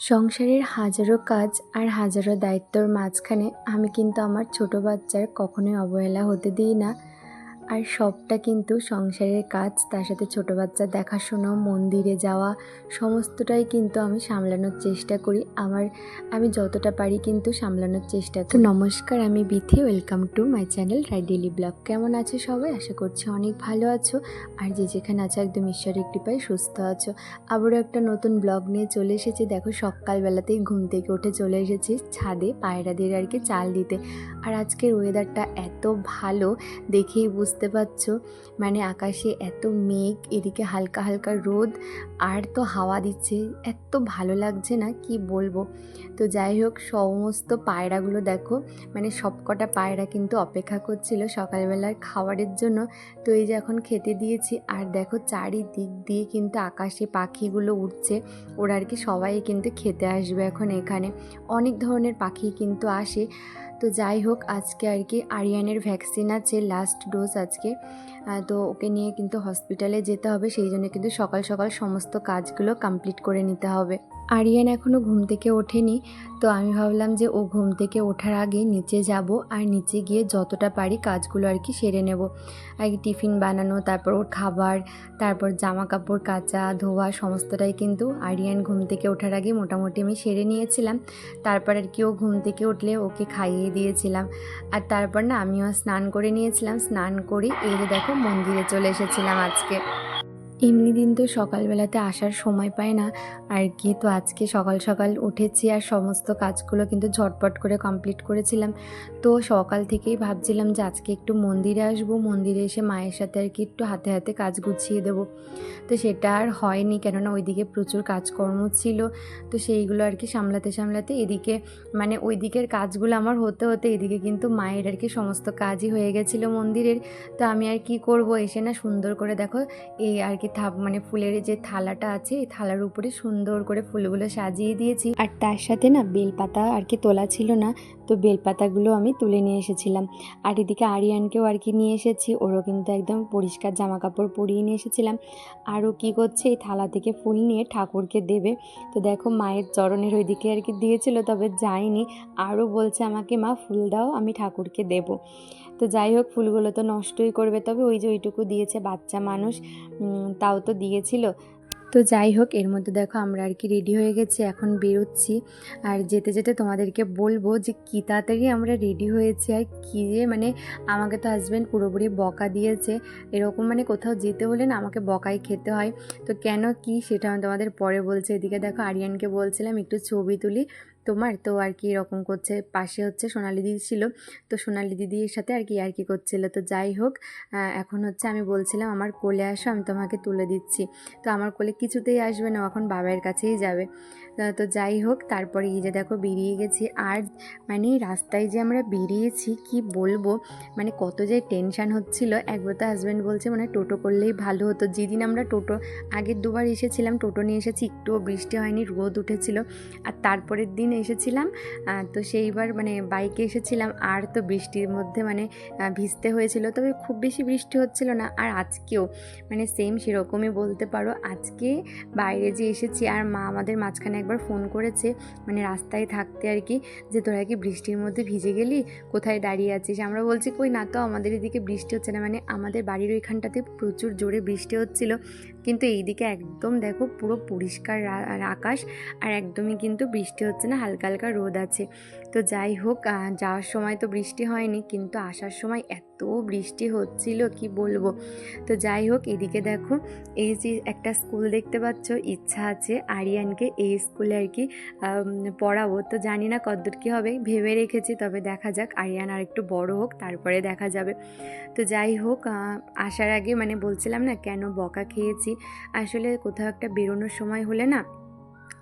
সংসারের হাজারো কাজ আর হাজারো দায়িত্বর মাঝখানে আমি কিন্তু আমার ছোট বাচ্চার কখনোই অবহেলা হতে দিই না। আর সবটা কিন্তু সংসারের কাজ, তার সাথে ছোটো বাচ্চার দেখাশোনা, মন্দিরে যাওয়া, সমস্তটাই কিন্তু আমি সামলানোর চেষ্টা করি। আমার, আমি যতটা পারি কিন্তু সামলানোর চেষ্টা করি। নমস্কার, আমি Bithi, welcome to my channel Rai daily blog. কেমন আছো সবাই? আশা করছি অনেক ভালো আছো। আর যে যেখানে আছো, একদম ঈশ্বরের কৃপায় সুস্থ আছো। আবারও একটা নতুন ব্লগ নিয়ে চলে এসেছি। দেখো, সকালবেলাতেই ঘুম থেকে উঠে চলে এসেছি ছাদে পায়রাদের আর কি চাল দিতে। আর আজকের ওয়েদারটা এত ভালো, দেখেই বুঝতে পারছ মানে আকাশে এত মেঘ, এদিকে হালকা হালকা রোদ, আর তো হাওয়া দিচ্ছে। এত ভালো লাগছে না, কি বলব? তো যাই হোক, সমস্ত পায়রাগুলো দেখো। মানে সবকটা পায়রা কিন্তু অপেক্ষা করছিল সকালবেলার খাবারের জন্য। তো এই যে এখন খেতে দিয়েছি, আর দেখো চারিদিক দিয়ে কিন্তু আকাশে পাখিগুলো উঠছে ওরা আর কি সবাই কিন্তু খেতে আসবে এখন এখানে। অনেক ধরনের পাখি কিন্তু আসে। তো যাই হোক, আজকে আর কি আরিয়ানের ভ্যাকসিন আছে লাস্ট ডোজ আজকে। তো ওকে নিয়ে কিন্তু হসপিটালে যেতে হবে, সেই জন্য কিন্তু সকাল সকাল সমস্ত কাজগুলো কমপ্লিট করে নিতে হবে। আরিয়ান এখনও ঘুম থেকে ওঠেনি, তো আমি ভাবলাম যে ও ঘুম থেকে ওঠার আগে নিচে যাব আর নিচে গিয়ে যতটা পারি কাজগুলো আর কি সেরে নেব। আগে টিফিন বানানো, তারপর ওর খাবার, তারপর জামা কাপড় কাচা, ধোয়া সমস্তটাই কিন্তু আরিয়ান ঘুম থেকে ওঠার আগে মোটামুটি আমি সেরে নিয়েছিলাম। তারপর আর কি ও ঘুম থেকে উঠলে ওকে খাইয়ে দিয়েছিলাম। আর তারপর না আমিও স্নান করে নিয়েছিলাম। স্নান করে এই যে দেখো মন্দিরে চলে এসেছিলাম আজকে। এমনি দিন তো সকালবেলাতে আসার সময় পায় না। আর কি তো আজকে সকাল সকাল উঠেছি আর সমস্ত কাজগুলো কিন্তু ঝটপট করে কমপ্লিট করেছিলাম। তো সকাল থেকেই ভাবছিলাম যে আজকে একটু মন্দিরে আসব। মন্দিরে এসে মায়ের সাথে আর কি একটু হাতে হাতে কাজ গুছিয়ে দেবো। তো সেটা আর হয়নি কেননা ওইদিকে প্রচুর কাজকর্ম ছিল। তো সেইগুলো আর কি সামলাতে সামলাতে এদিকে মানে ওই দিকের কাজগুলো আমার হতে হতে এদিকে কিন্তু মায়ের আর কি সমস্ত কাজই হয়ে গেছিল মন্দিরের। তো আমি আর কি করব? এসে না সুন্দর করে দেখো এই আর কি থাপ মানে ফুলের যে থালাটা আছে, এই থালার উপরে সুন্দর করে ফুলগুলো সাজিয়ে দিয়েছি। আর তার সাথে না বেলপাতা আর কি তোলা ছিল না, তো বেলপাতাগুলো আমি তুলে নিয়ে এসেছিলাম। আর এদিকে আরিয়ানকেও আর কি নিয়ে এসেছি, ওরও কিন্তু একদম পরিষ্কার জামা কাপড় পরিয়ে নিয়ে এসেছিলাম। আরও কী করছে, এই থালা থেকে ফুল নিয়ে ঠাকুরকে দেবে। তো দেখো মায়ের চরণের ওইদিকে আর কি দিয়েছিল, তবে যায়নি। আরও বলছে আমাকে, মা, ফুল দাও, আমি ঠাকুরকে দেবো। তো যাই হোক, ফুলগুলো তো নষ্টই করবে। তবে ওই যে ওইটুকু দিয়েছে বাচ্চা মানুষ তাও তো দিয়েছিল। তো যাই হোক, এর মধ্যে দেখো আমরা আর কি রেডি হয়ে গেছি, এখন বেরোচ্ছি। আর যেতে যেতে তোমাদেরকে বলব যে কী তাড়াতাড়ি আমরা রেডি হয়েছি আর কী যে মানে আমাকে তো হাজব্যান্ড পুরোপুরি বকা দিয়েছে। এরকম মানে কোথাও যেতে হলে না আমাকে বকাই খেতে হয়। তো কেন কি সেটা আমি তোমাদের পরে বলছে। এদিকে দেখো আরিয়ানকে বলছিলাম একটু ছবি তুলি। তোমার। তো আর কি এরকম করছে, পাশে হচ্ছে সোনালি দিদি ছিল। তো সোনালি দিদির সাথে আর কি আর কি করছিল। তো যাই হোক এখন হচ্ছে আমি বলছিলাম, আমার কোলে আসো, আমি তোমাকে তুলে দিচ্ছি। তো আমার কোলে কিছুতেই আসবে না এখন বাবার কাছেই যাবে। তো যাই হোক, তারপরে এই যে দেখো বেরিয়ে গেছি। আর মানে রাস্তায় যে আমরা বেরিয়েছি, কি বলব? মানে কত যে টেনশান হচ্ছিল। একবার তো হাজব্যান্ড বলছে মানে টোটো করলেই ভালো হতো। যেদিন আমরা টোটো, আগের দুবার এসেছিলাম, টোটো নিয়ে এসেছি, একটুও বৃষ্টি হয়নি, রোদ উঠেছিল। আর তারপরের দিন এসেছিলাম তো সেইবার মানে বাইকে এসেছিলাম। আর তো বৃষ্টির মধ্যে মানে ভিজতে হয়েছিল। তবে খুব বেশি বৃষ্টি হচ্ছিল না। আর আজকেও মানে সেম সেরকমই বলতে পারো। আজকে বাইরে যে এসেছি, আর মা আমাদের মাঝখানে একবার ফোন করেছে মানে রাস্তায় থাকতে আর কি, যে তোরা কি বৃষ্টির মধ্যে ভিজে গেলি? কোথায় দাঁড়িয়ে আছিস? আমরা বলছি, কই না তো, আমাদের এদিকে বৃষ্টি হচ্ছে না। মানে আমাদের বাড়ির ওইখানটাতে প্রচুর জোরে বৃষ্টি হচ্ছিল। কিন্তু এইদিকে একদম দেখো পুরো পরিষ্কার আকাশ আর একদমই কিন্তু বৃষ্টি হচ্ছে না, হালকা হালকা রোদ আছে। তো যাই হোক যাওয়ার সময় তো বৃষ্টি হয়নি, কিন্তু আসার সময় এত বৃষ্টি হচ্ছিল, কি বলব? তো যাই হোক, এদিকে দেখো, এই যে একটা স্কুল দেখতে পাচ্ছ, ইচ্ছা আছে আরিয়ানকে এই স্কুলে আর কি পড়াবো। তো জানি না কতদূর কী হবে, ভেবে রেখেছি, তবে দেখা যাক, আরিয়ান আর একটু বড় হোক, তারপরে দেখা যাবে। তো যাই হোক আসার আগে মানে বলছিলাম না, কেন বকা খেয়েছি? আসলে কোথাও একটা বেরোনোর সময় হলে না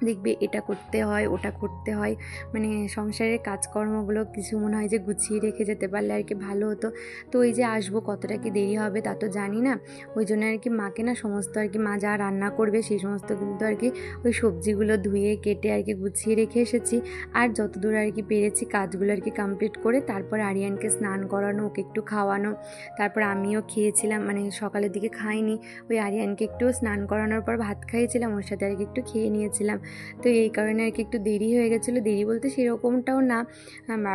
দেখবে এটা করতে হয়, ওটা করতে হয়। মানে সংসারের কাজকর্মগুলো কিছু মনে হয় যে গুছিয়ে রেখে যেতে পারলে আর কি ভালো হতো। তো ওই যে আসব, কতটা কি দেরি হবে তা তো জানি না। ওই জন্য আর কি মাকে না সমস্ত আর কি মা যা রান্না করবে সেই সমস্ত কিন্তু আর কি ওই সবজিগুলো ধুয়ে, কেটে আর কি গুছিয়ে রেখে এসেছি। আর যতদূর আর কি পেরেছি কাজগুলো আর কি কমপ্লিট করে তারপর আরিয়ানকে স্নান করানো, ওকে একটু খাওয়ানো। তারপর আমিও খেয়েছিলাম মানে সকালের দিকে খাইনি। ওই আরিয়ানকে একটু স্নান করানোর পর ভাত খাইয়েছিলাম, ওর সাথে আর কি একটু খেয়ে নিয়েছিলাম। তো এই কারণে আর কি একটু দেরি হয়ে গেছিল। দেরি বলতে সেরকমটাও না।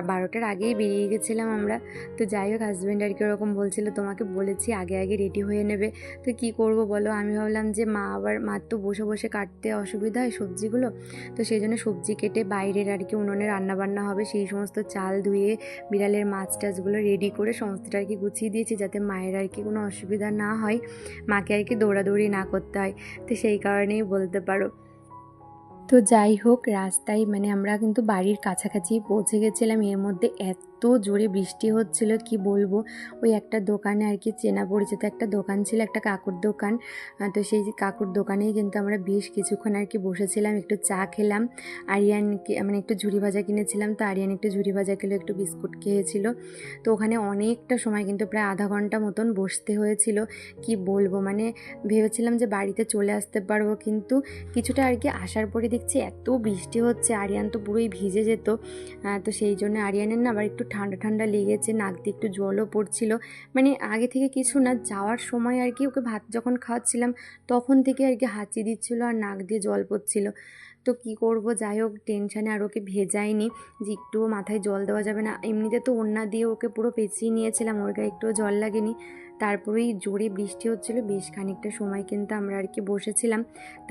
বারোটার আগেই বেরিয়ে গেছিলাম আমরা। তো যাই হোক হাজব্যান্ড আর কি ওরকম বলছিল, তোমাকে বলেছি আগে আগে রেডি হয়ে নেবে। তো কি করব বলো? আমি ভাবলাম যে মা আবার মার তো বসে বসে কাটতে অসুবিধা হয় সবজিগুলো। তো সেই জন্য সবজি কেটে বাইরের আর কি উনুনে রান্না বান্না হবে। সেই সমস্ত চাল ধুয়ে বিড়ালের মাছ টাছগুলো রেডি করে সমস্তটা আর কি গুছিয়ে দিয়েছি যাতে মায়ের আর কি কোনো অসুবিধা না হয়। মাকে আর কি দৌড়াদৌড়ি না করতে হয়। তো সেই কারণেই বলতে পারো। তো যাই হোক রাস্তায় মানে আমরা কিন্তু বাড়ির কাছাকাছি পৌঁছে গেছিলাম। এর মধ্যে এত জোরে বৃষ্টি হচ্ছিল, কি বলব? ওই একটা দোকানে আর কি চেনা পরিচিত একটা দোকান ছিল, একটা কাকুর দোকান। তো সেই কাকুর দোকানেই কিন্তু আমরা বেশ কিছুক্ষণ আর কি বসেছিলাম, একটু চা খেলাম। আরিয়ানকে মানে একটু ঝুড়ি ভাজা কিনেছিলাম, তো আরিয়ান একটু ঝুড়ি ভাজা খেলো, একটু বিস্কুট খেয়েছিল। তো ওখানে অনেকটা সময় কিন্তু প্রায় আধা ঘণ্টা মতন বসতে হয়েছিল, কি বলব? মানে ভেবেছিলাম যে বাড়িতে চলে আসতে পারব, কিন্তু কিছুটা আর কি আসার পরে দেখছি এত বৃষ্টি হচ্ছে, আরিয়ান তো পুরোই ভিজে যেত। তো সেই জন্য আরিয়ানের না আবার একটু ঠান্ডা ঠান্ডা লেগেছে, নাক দিয়ে একটু জলও পড়ছিল। মানে আগে থেকে কিছু না, যাওয়ার সময় আর কি ওকে ভাত যখন খাওয়াচ্ছিলাম তখন থেকে আর কি হাঁচি দিচ্ছিল আর নাক দিয়ে জল পড়ছিল। তো কি করব, যাই হোক টেনশানে আর ওকে ভেজাইনি যে একটুও মাথায় জল দেওয়া যাবে না। এমনিতে তো ওন্না দিয়ে ওকে পুরো পেঁচিয়ে নিয়েছিলাম, ওর গায়ে একটুও জল লাগেনি। তারপরেই জোরে বৃষ্টি হচ্ছিল, বেশ খানিকটা সময় কিন্তু আমরা আর কি বসেছিলাম।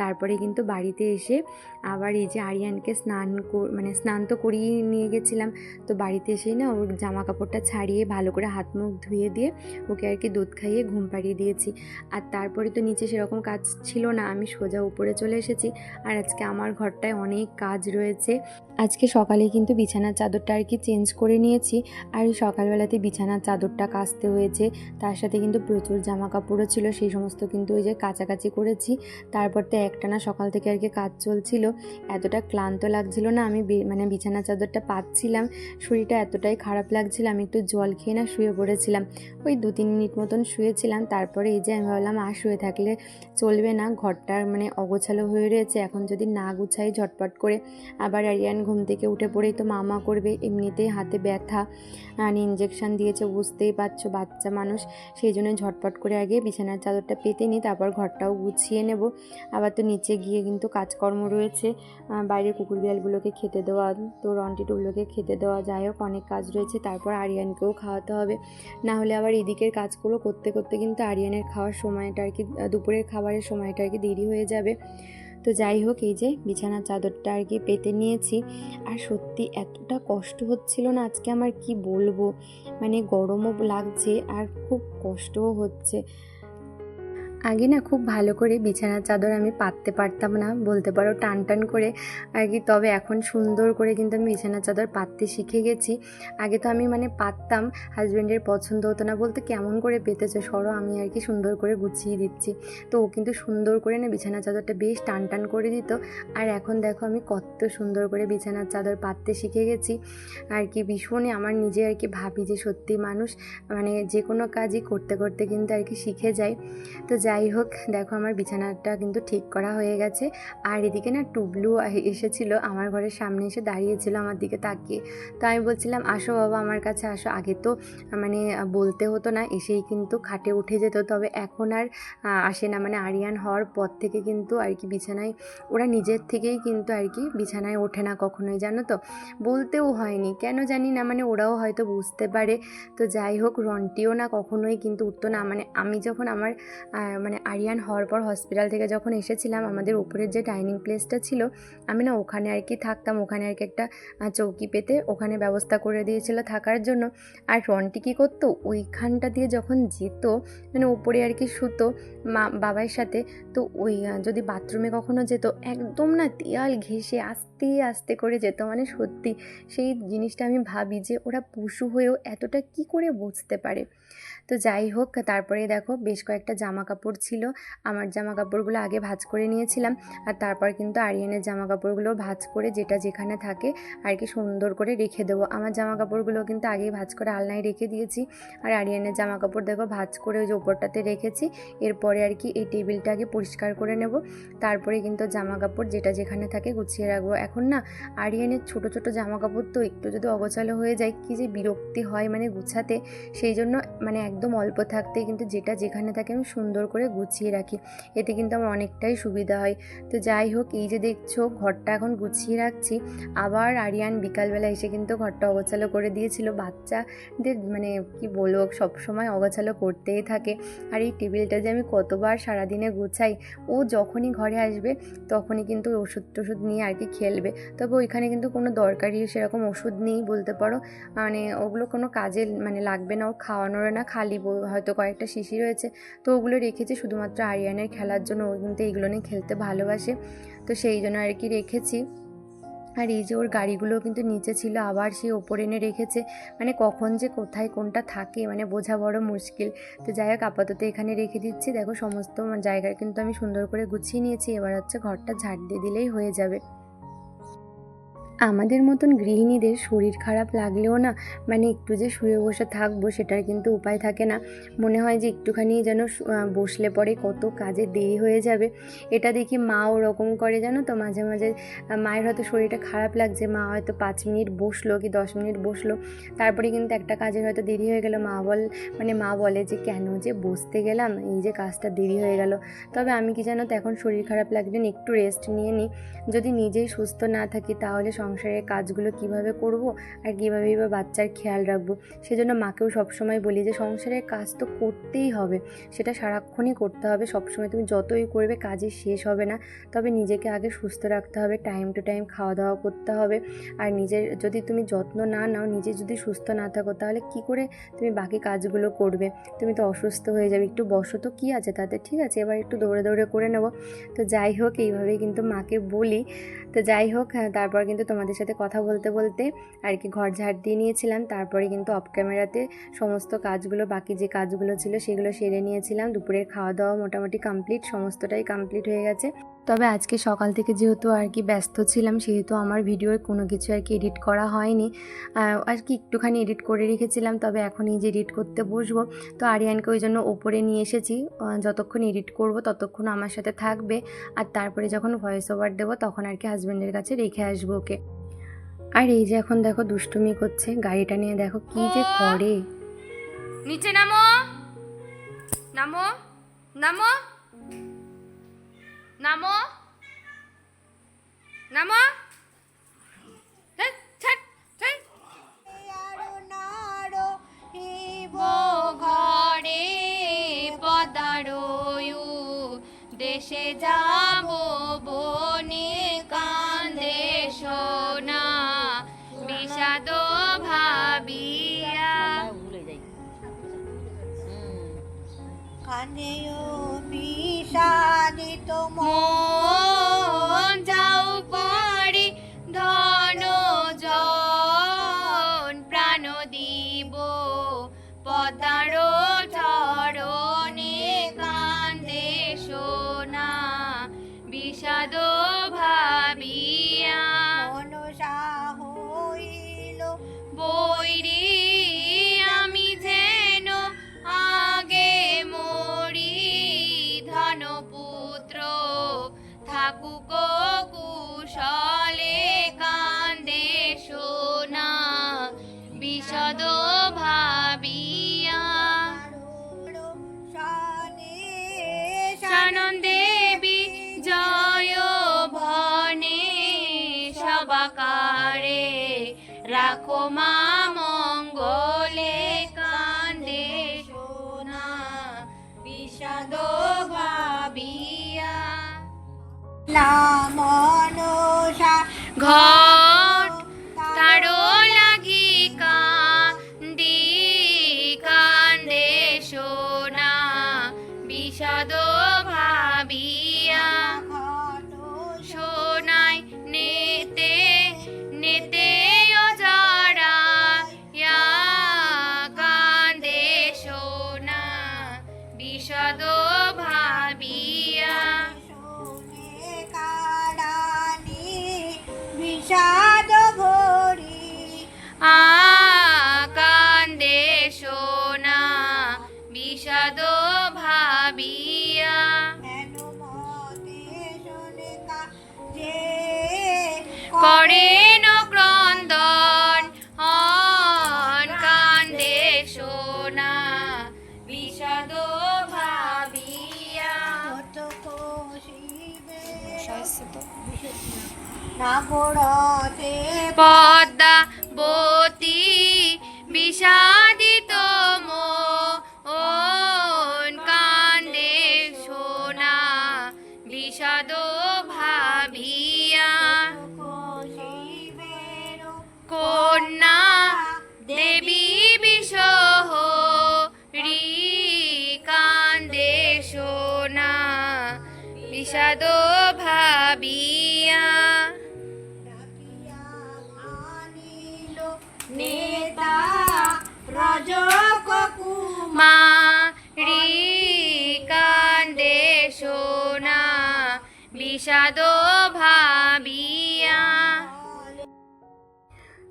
তারপরে কিন্তু বাড়িতে এসে আবার এই যে আরিয়ানকে স্নান মানে স্নান তো করিয়ে নিয়ে গেছিলাম। তো বাড়িতে এসেই না ওর জামা কাপড়টা ছাড়িয়ে ভালো করে হাত মুখ ধুয়ে দিয়ে ওকে আর কি দুধ খাইয়ে ঘুম পাড়িয়ে দিয়েছি। আর তারপরে তো নিচে সেরকম কাজ ছিল না, আমি সোজা উপরে চলে এসেছি। আর আজকে আমার ঘরটায় অনেক কাজ রয়েছে। আজকে সকালে কিন্তু বিছানার চাদরটা আর কি চেঞ্জ করে নিয়েছি। আর সকালবেলাতে বিছানার চাদরটা কাচতে হয়েছে, তার সাথে কিন্তু প্রচুর জামা কাপড়ও ছিল, সেই সমস্ত কিন্তু ওই যে কাছাকাছি করেছি। তারপর তো একটানা সকাল থেকে আর কি কাজ চলছিল। এতটা ক্লান্ত লাগছিল না, আমি মানে বিছানা চাদরটা পাচ্ছিলাম। শরীরটা এতটাই খারাপ লাগছিল, আমি একটু জল খেয়ে না শুয়ে পড়েছিলাম। ওই দু তিন মিনিট মতন শুয়েছিলাম, তারপরে এই যে আমি ভাবলাম, আর শুয়ে থাকলে চলবে না ঘরটার মানে অগোছালো হয়ে রয়েছে, এখন যদি না গুছাই ঝটপট করে আবার আরিয়ান ঘুম থেকে উঠে পড়েই তো মামা করবে, এমনিতেই হাতে ব্যথা। আর ইঞ্জেকশন দিয়েছে, বুঝতেই পারছ, বাচ্চা মানুষ, সেই জন্য ঝটপট করে আগে বিছানার চাদরটা পেতে নিই, তারপর ঘরটাও গুছিয়ে নেব। আবার তো নিচে গিয়ে কিন্তু কাজকর্ম রয়েছে। বাইরে কুকুর বিড়ালগুলোকে খেতে দেওয়া, তো রন্টি টুগুলোকে খেতে দেওয়া যাই হোক, অনেক কাজ রয়েছে। তারপর আরিয়ানকেও খাওয়াতে হবে। না হলে আবার এদিকের কাজগুলো করতে করতে কিন্তু আরিয়ানের খাওয়ার সময়টা আর কি দুপুরের খাবারের সময়টা আর কি দেরি হয়ে যাবে। তো যাই হোক, এই যে বিছানার চাদরটা আর কি পেতে নিয়েছি। আর সত্যি এতটা কষ্ট হচ্ছিল না, আজকে আমার কি বলব? মানে গরমও লাগছে আর খুব কষ্টও হচ্ছে। আগে না খুব ভালো করে বিছানার চাদর আমি পাততে পারতাম না, বলতে পারো টান টান করে আর কি। তবে এখন সুন্দর করে কিন্তু আমি বিছানার চাদর পাততে শিখে গেছি। আগে তো আমি মানে পাততাম হাজব্যান্ডের পছন্দ হতো না বলতে কেমন করে পেতেছে সরো আমি আর কি সুন্দর করে গুছিয়ে দিচ্ছি। তো ও কিন্তু সুন্দর করে না বিছানার চাদরটা বেশ টান টান করে দিত। আর এখন দেখো আমি কত সুন্দর করে বিছানার চাদর পাততে শিখে গেছি। আর কি ভীষণই আমার নিজে আর কি ভাবি যে সত্যি মানুষ মানে যে কোনো কাজই করতে করতে কিন্তু আর কি শিখে যায়। তো যাই হোক, দেখো আমার বিছানাটা কিন্তু ঠিক করা হয়ে গেছে। আর এদিকে না টুবলু এসেছিল, আমার ঘরের সামনে এসে দাঁড়িয়েছিল আমার দিকে তাকিয়ে। তো আমি বলছিলাম, আসো বাবা আমার কাছে আসো। আগে তো মানে বলতে হতো না, এসেই কিন্তু খাটে উঠে যেত। তবে এখন আর আসে না। মানে আরিয়ান হওয়ার পর থেকে কিন্তু আর কি বিছানায়, ওরা নিজের থেকেই কিন্তু আর কি বিছানায় ওঠে না কখনোই, জানো তো? বলতেও হয়নি। কেন জানি না মানে ওরাও হয়তো বুঝতে পারে। তো যাই হোক, রন্টিও না কখনোই কিন্তু উঠতো না। মানে আমি যখন আমার মানে আরিয়ান হওয়ার পর হসপিটাল থেকে যখন এসেছিলাম, আমাদের উপরের যে ডাইনিং প্লেসটা ছিল, আমি না ওখানে আর কি থাকতাম, ওখানে আর কি একটা চৌকি পেতে ওখানে ব্যবস্থা করে দিয়েছিল থাকার জন্য। আর রনটি কী করতো? ওইখানটা দিয়ে যখন যেত মানে উপরে আর কি শুতো মা, বাবার সাথে, তো ওই যদি বাথরুমে কখনো যেত, একদম না দেয়াল ঘেঁষে আস্তে আস্তে করে যেত। মানে সত্যি, সেই জিনিসটা আমি ভাবি যে ওরা পশু হয়েও এতটা কি করে বুঝতে পারে? তো যাই হোক তারপরে দেখো বেশ কয়েকটা জামা কাপড় ছিল। আমার জামা কাপড়গুলো আগে ভাঁজ করে নিয়েছিলাম আর তারপর কিন্তু আরিয়ানের জামা কাপড়গুলো ভাঁজ করে যেটা যেখানে থাকে আর কি সুন্দর করে রেখে দেবো। আমার জামা কাপড়গুলো কিন্তু আগেই ভাঁজ করে আলনায় রেখে দিয়েছি আর আরিয়ানের জামা কাপড় দেখো ভাঁজ করে ওই যে ওপরটাতে রেখেছি। এরপরে আর কি এই টেবিলটা আগে পরিষ্কার করে নেব। তারপরে কিন্তু জামা কাপড় যেটা যেখানে থাকে গুছিয়ে রাখব। এখন না আরিয়ানের ছোট ছোট জামা কাপড় তো একটু যদি অগোছালো হয়ে যায়, কি যে বিরক্তি হয় মানে গুছাতে। সেই জন্য মানে একদম অল্প থাকতেই কিন্তু যেটা যেখানে থাকে আমি সুন্দর করে গুছিয়ে রাখি। এতে কিন্তু আমার অনেকটাই সুবিধা হয়। তো যাই হোক, এই যে দেখছ, ঘরটা এখন গুছিয়ে রাখছি। আবার আরিয়ান বিকালবেলা এসে কিন্তু ঘরটা অগোছালো করে দিয়েছিল। বাচ্চাদের মানে কি বলব, সবসময় অগোছালো করতেই থাকে। আর এই টেবিলটা যে আমি কতবার সারাদিনে গুছাই, ও যখনই ঘরে আসবে, তখনই কিন্তু ওষুধ টষুধ নিয়ে আর কি খেলবে। তবে ওইখানে কিন্তু কোনো দরকারি সেরকম ওষুধ নেই বলতে পারো। মানে ওগুলো কোনো কাজে মানে লাগবে না ও খাওয়ানোর না খালি হয়তো কয়েকটা শিশি রয়েছে। তো ওগুলো রেখেছি, শুধুমাত্র আরিয়ানের খেলার জন্য। ও কিন্তু এইগুলো নিয়ে খেলতে ভালোবাসে। তো সেই জন্য আর কি রেখেছি। আর এই যে ওর গাড়িগুলো কিন্তু নিচে ছিল, আবার সে ওপরে এনে রেখেছে। মানে কখন যে কোথায় কোনটা থাকে মানে বোঝা বড় মুশকিল। তো যাই হোক, আপাতত এখানে রেখে দিচ্ছি। দেখো, সমস্ত জায়গায় কিন্তু আমি সুন্দর করে গুছিয়ে নিয়েছি। এবার হচ্ছে ঘরটা ঝাড় দিয়ে দিলেই হয়ে যাবে। আমাদের মতন গৃহিণীদের শরীর খারাপ লাগলেও না মানে একটু যে শুয়ে বসে থাকব সেটার কিন্তু উপায় থাকে না। মনে হয় যে একটুখানি যেন বসলে পরে কত কাজে দেরি হয়ে যাবে। এটা দেখি মা ওরকম করে জানো তো, মাঝে মাঝে মায়ের হয়তো শরীরটা খারাপ লাগছে, মা হয়তো পাঁচ মিনিট বসল কি দশ মিনিট বসল। তারপরে কিন্তু একটা কাজের হয়তো দেরি হয়ে গেল, মা বল মানে মা বলে যে কেন যে বসতে গেলাম, এই যে কাজটা দেরি হয়ে গেল। তবে আমি কি জানো তো, এখন শরীর খারাপ লাগলে একটু রেস্ট নিয়ে নিই। যদি নিজেই সুস্থ না থাকি তাহলে সংসারের কাজগুলো কীভাবে করব আর কীভাবেই বা বাচ্চার খেয়াল রাখব। সেজন্য মাকেও সবসময় বলি যে, সংসারের কাজ তো করতেই হবে। সেটা সারাক্ষণই করতে হবে। সবসময় তুমি যতই করবে কাজে শেষ হবে না। তবে নিজেকে আগে সুস্থ রাখতে হবে। টাইম টু টাইম খাওয়া দাওয়া করতে হবে। আর নিজের যদি তুমি যত্ন না নাও, নিজে যদি সুস্থ না থাকো, তাহলে কি করে তুমি বাকি কাজগুলো করবে? তুমি তো অসুস্থ হয়ে যাবে। একটু বসো তো, কী আছে তাতে? ঠিক আছে, এবার একটু দৌড়ে দৌড়ে করে নেব। তো যাই হোক, এইভাবেই কিন্তু মাকে বলি। তো যাই হোক হ্যাঁ, তারপর কিন্তু তোমাদের সাথে কথা বলতে বলতে আর কি ঘর ঝাড় দিয়ে নিয়েছিলাম। তারপরে কিন্তু অফ ক্যামেরাতে সমস্ত কাজগুলো বাকি যে কাজগুলো ছিল সেগুলো সেরে নিয়েছিলাম। দুপুরের খাওয়া দাওয়া মোটামুটি কমপ্লিট সমস্তটাই কমপ্লিট হয়ে গেছে। তবে আজকে সকাল থেকে যেহেতু আর কি ব্যস্ত ছিলাম, সেহেতু আমার ভিডিওর কোনো কিছু আর কি এডিট করা হয়নি। আর কি একটুখানি এডিট করে রেখেছিলাম, তবে এখন এই যে এডিট করতে বসবো, তো আরিয়ানকে ওই জন্য ওপরে নিয়ে এসেছি। যতক্ষণ এডিট করব ততক্ষণ আমার সাথে থাকবে। আর তারপরে যখন ভয়েস ওভার দেবো তখন আর কি হাজব্যান্ডের কাছে রেখে আসব ওকে। আর এই যে এখন দেখো দুষ্টুমি করছে, গাড়িটা নিয়ে দেখো কি যে করে। নিচে নামো! নামো! নামো! নামো। নামো। ঘরে দেশে যাব বনে কান্দে সোনা বিষাদ ভাবিয়া। にとも না घोड़ा से पौधा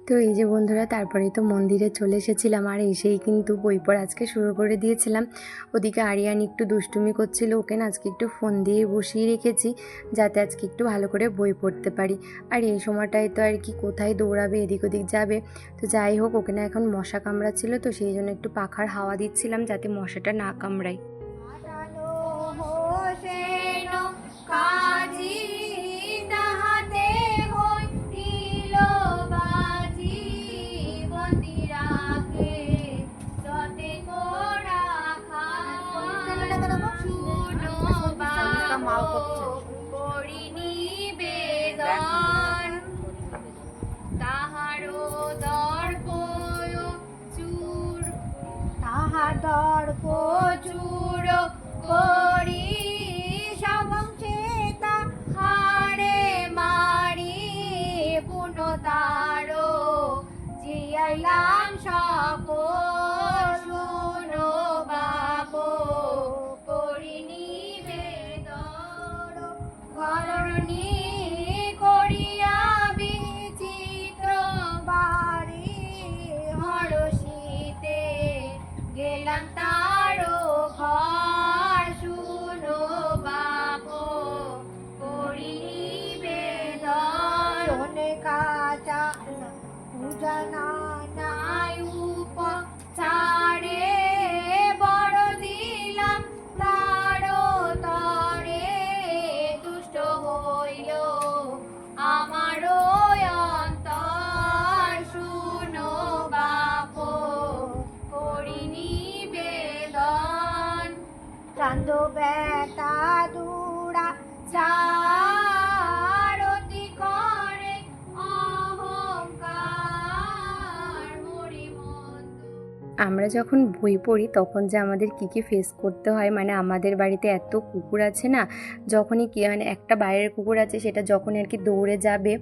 তো এই যে বন্ধুরা তারপরেই তো মন্দিরে চলে এসেছিলাম, আর এসেই কিন্তু বই পড়া আজকে শুরু করে দিয়েছিলাম। ওদিকে আরিয়ান একটু দুষ্টুমি করছিল ওকে, না আজকে একটু ফোন দিয়ে বসিয়ে রেখেছি, যাতে আজকে একটু ভালো করে বই পড়তে পারি। আর এই সময়টায় তো আর কি কোথায় দৌড়াবে, এদিক ওদিক যাবে। তো যাই হোক, ওকে না এখন মশা কামড়াচ্ছিল, তো সেই জন্য একটু পাখার হাওয়া দিচ্ছিলাম, যাতে মশাটা না কামড়ায়। আমরা যখন বই পড়ি, তখন যে আমাদের কী কী ফেস করতে হয় মানে আমাদের বাড়িতে এত কুকুর আছে না, যখনই কি মানে একটা বাইরের কুকুর আছে, সেটা যখন আর কি দৌড়ে যাবে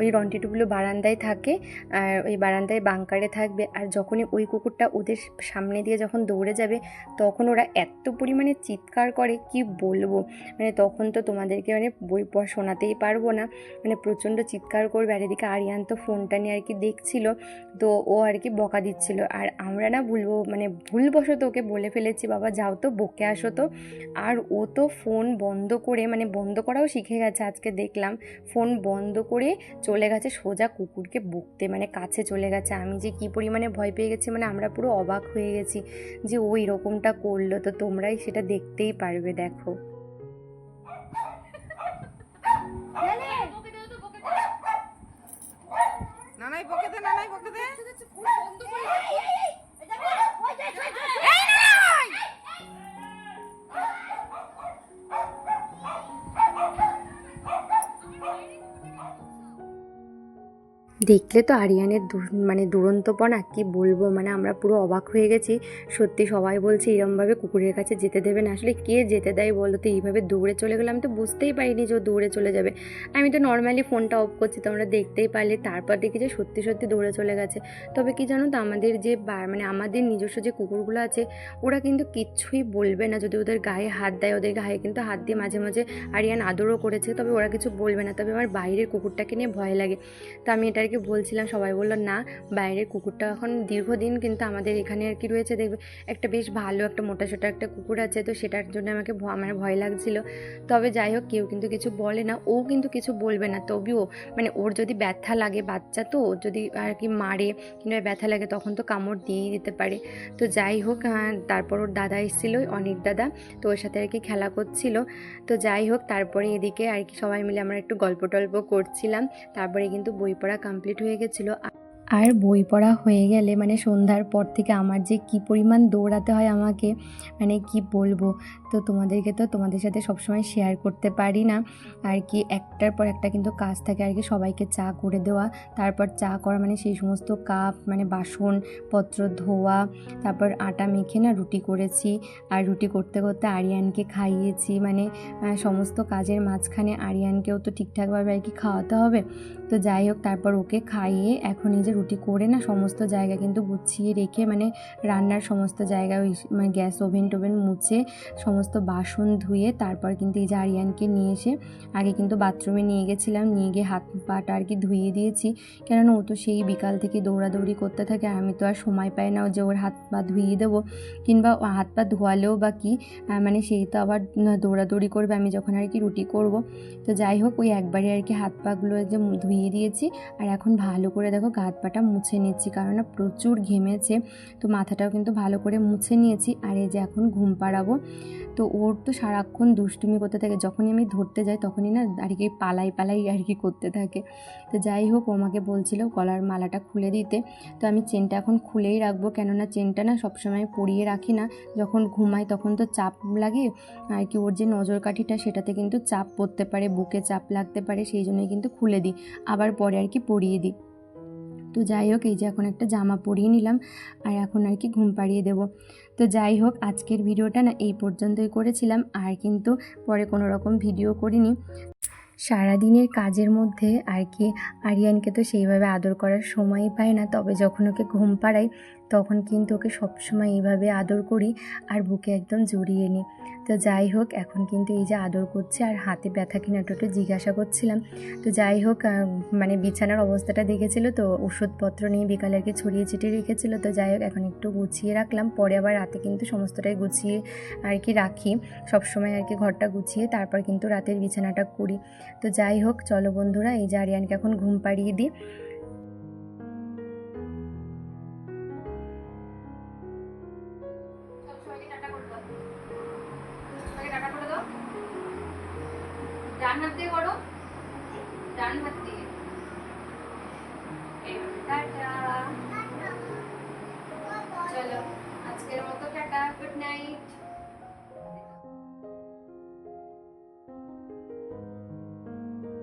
ওই রন্টিটুগুলো বারান্দায় থাকে, আর ওই বারান্দায় বাংকারে থাকবে, আর যখনই ওই কুকুরটা ওদের সামনে দিয়ে যখন দৌড়ে যাবে, তখন ওরা এত পরিমাণে চিৎকার করে, কি বলব? মানে তখন তো তোমাদেরকে মানে বই পড়া, শোনাতেই পারব না মানে প্রচণ্ড চিৎকার করবে, আর এদিকে আরিয়ান তো ফোনটা নিয়ে আর কি দেখছিল, তো ও আর কি বকা দিচ্ছিল, আর আমরা না ভুলবো মানে ভুলবশত ওকে বলে ফেলেছি বাবা যাও তো বকে আসো তো। আর ও তো ফোন বন্ধ করে মানে বন্ধ করাও শিখে গেছে আজকে দেখলাম। ফোন বন্ধ করে চলে গেছে সোজা কুকুরকে বকতে মানে কাছে চলে গেছে। আমি যে কী পরিমাণে ভয় পেয়ে গেছি মানে আমরা পুরো অবাক হয়ে গেছি যে ও এরকমটা করল। তো তোমরাই সেটা দেখতেই পারবে দেখো। নানাই দে নানাই পকে দে। দেখলে তো আরিয়ানের মানে দুরন্তপনা, কি বলব? মানে আমরা পুরো অবাক হয়ে গেছি। সত্যি সবাই বলছে এরমভাবে কুকুরের কাছে যেতে দেবে না। আসলে কে যেতে দেয় বলো তো? এইভাবে দৌড়ে চলে গেলে। আমি তো বুঝতেই পারিনি যে ও দৌড়ে চলে যাবে। আমি তো নর্মালি ফোনটা অফ করছি তোমরা দেখতেই পারলে। তারপর দেখি যে সত্যি সত্যি দৌড়ে চলে গেছে। তবে কি জানো তো, আমাদের যে মানে আমাদের নিজস্ব যে কুকুরগুলো আছে, ওরা কিন্তু কিচ্ছুই বলবে না। যদি ওদের গায়ে হাত দেয়, ওদের গায়ে কিন্তু হাত দিয়ে মাঝে মাঝে আরিয়ান আদরও করেছে, তবে ওরা কিছু বলবে না। তবে আমার বাইরের কুকুরটাকে নিয়ে ভয় লাগে। তো আমি এটা আর আর কি বলছিলাম, সবাই বলল, না, বাইরের কুকুরটা এখন দীর্ঘদিন কিন্তু আমাদের এখানে আর কি রয়েছে। দেখবে, একটা বেশ ভালো, একটা মোটা সোটা একটা কুকুর আছে, তো সেটার জন্য আমাকে আমার ভয় লাগছিল। তবে যাই হোক, কেউ কিন্তু কিছু বলে না, ও কিন্তু কিছু বলবে না। তবেও মানে ওর যদি ব্যথা লাগে, বাচ্চা তো ওর যদি আর কি মারে কিংবা ব্যথা লাগে, তখন তো কামড় দিয়েই দিতে পারে। তো যাই হোক তারপর ওর দাদা এসেছিল, অনেক দাদা, তো ওর সাথে আর কি খেলা করছিল। তো যাই হোক, তারপরে এদিকে আর কি সবাই মিলে আমরা একটু গল্প টল্প করছিলাম। তারপরে কিন্তু বই পড়া কমপ্লিট হয়ে গেছিল আর বই পড়া হয়ে গেলে মানে সন্ধ্যার পর থেকে আমার যে কি পরিমাণ দৌড়াতে হয় আমাকে মানে কি বলব? তো তোমাদেরকে তো তোমাদের সাথে সবসময় শেয়ার করতে পারি না। আর কি একটার পর একটা কিন্তু কাজ থাকে আর কি সবাইকে চা করে দেওয়া। তারপর চা করা মানে সেই সমস্ত কাপ মানে বাসনপত্র ধোয়া। তারপর আটা মেখে না রুটি করেছি। আর রুটি করতে করতে আরিয়ানকে খাইয়েছি। মানে সমস্ত কাজের মাঝখানে আরিয়ানকেও তো ঠিকঠাকভাবে আর কি খাওয়াতে হবে। তো যাই হোক, তারপর ওকে খাইয়ে এখন এই যে রুটি করে না সমস্ত জায়গা কিন্তু গুছিয়ে রেখে মানে রান্নার সমস্ত জায়গা ওই মানে গ্যাস ওভেন টোভেন মুছে সমস্ত বাসন ধুয়ে তারপর কিন্তু এই যে আরিয়ানকে নিয়ে এসে আগে কিন্তু বাথরুমে নিয়ে গেছিলাম, নিয়ে গিয়ে হাত পাটা আর কি ধুয়ে দিয়েছি। কেননা ও তো সেই বিকাল থেকে দৌড়াদৌড়ি করতে থাকে আমি তো আর সময় পাই না যে ওর হাত পা ধুইয়ে দেবো। কিংবা হাত পা ধোয়ালেও বা কি মানে সেই তো আবার দৌড়াদৌড়ি করবে, আমি যখন আর কি রুটি করব। তো যাই হোক, ওই একবারে আর কি হাত পাগুলো যে ধুইয়ে দিয়েছি। আর এখন ভালো করে দেখো হাত পাটা মুছে নিচ্ছি কারণ প্রচুর ঘেমেছে। তো মাথাটাও কিন্তু ভালো করে মুছে নিয়েছি। আর এই যে এখন ঘুম পাড়াবো, তো ওর তো সারাক্ষণ দুষ্টুমি করতে থাকে। যখনই আমি ধরতে যাই, তখনই না আর কি পালাই পালাই আর কি করতে থাকে। তো যাই হোক, ও আমাকে বলছিল গলার মালাটা খুলে দিতে। তো আমি চেনটা এখন খুলেই রাখব, কেননা চেনটা না সবসময় পরিয়ে রাখি না। যখন ঘুমাই তখন তো চাপ লাগে। আর কি ওর যে নজর কাঠিটা, সেটাতে কিন্তু চাপ পড়তে পারে, বুকে চাপ লাগতে পারে, সেই জন্যই কিন্তু খুলে দিই। আবার পরে আর কি পরিয়ে দিই। তো যাই হোক, এই যে এখন একটা জামা পরিয়ে নিলাম আর এখন আর কি ঘুম পাড়িয়ে দেবো। তো যাই হোক, আজকের ভিডিওটা না এই পর্যন্তই করেছিলাম, আর কিন্তু পরে কোনো রকম ভিডিও করিনি। সারাদিনের কাজের মধ্যে আর কি আরিয়ানকে তো সেইভাবে আদর করার সময়ই পায় না, তবে যখন ওকে ঘুম পাড়াই তখন কিন্তু ওকে সবসময় এইভাবে আদর করি আর বুকে একদম জড়িয়ে নিই। তো যাই হোক, এখন কিন্তু এই যে আদর করছে আর হাতে ব্যথা কিনা একটু একটু জিজ্ঞাসা করছিলাম। তো যাই হোক মানে বিছানার অবস্থাটা দেখেছিল তো, ওষুধপত্র নিয়ে বিকালে আর কি ছড়িয়ে ছিটিয়ে রেখেছিল। তো যাই হোক, এখন একটু গুছিয়ে রাখলাম। পরে আবার রাতে কিন্তু সমস্তটাই গুছিয়ে আর কি রাখি। সবসময় আর কি ঘরটা গুছিয়ে তারপর কিন্তু রাতের বিছানাটা করি। তো যাই হোক, চলো বন্ধুরা, এই যে আরিয়ানকে এখন ঘুম পাড়িয়ে দিই।